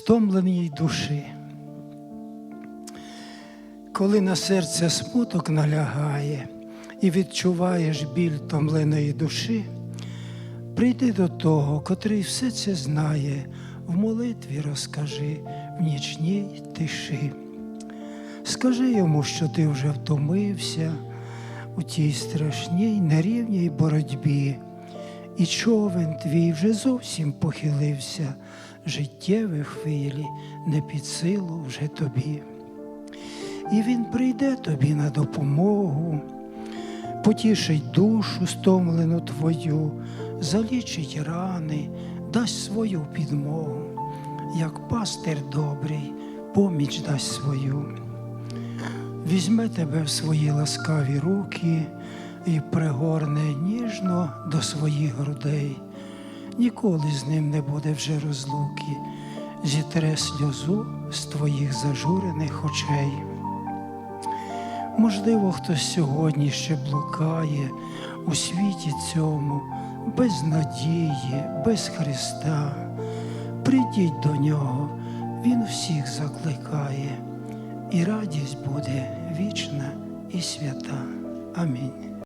стомленій душі. Коли на серце смуток налягає і відчуваєш біль томленої душі, прийди до того, котрий все це знає, в молитві розкажи в нічній тиші. Скажи йому, що ти вже втомився у тій страшній нерівній боротьбі, і човен твій вже зовсім похилився, життєві хвилі не під силу вже тобі. І він прийде тобі на допомогу, потішить душу стомлену твою, залічить рани, дасть свою підмогу, як пастир добрий, поміч дасть свою. Візьме тебе в свої ласкаві руки і пригорне ніжно до своїх грудей. Ніколи з ним не буде вже розлуки, зітре сльозу з твоїх зажурених очей. Можливо, хтось сьогодні ще блукає у світі цьому, без надії, без Христа. Прийдіть до нього, Він всіх закликає, і радість буде вічна і свята. Амінь.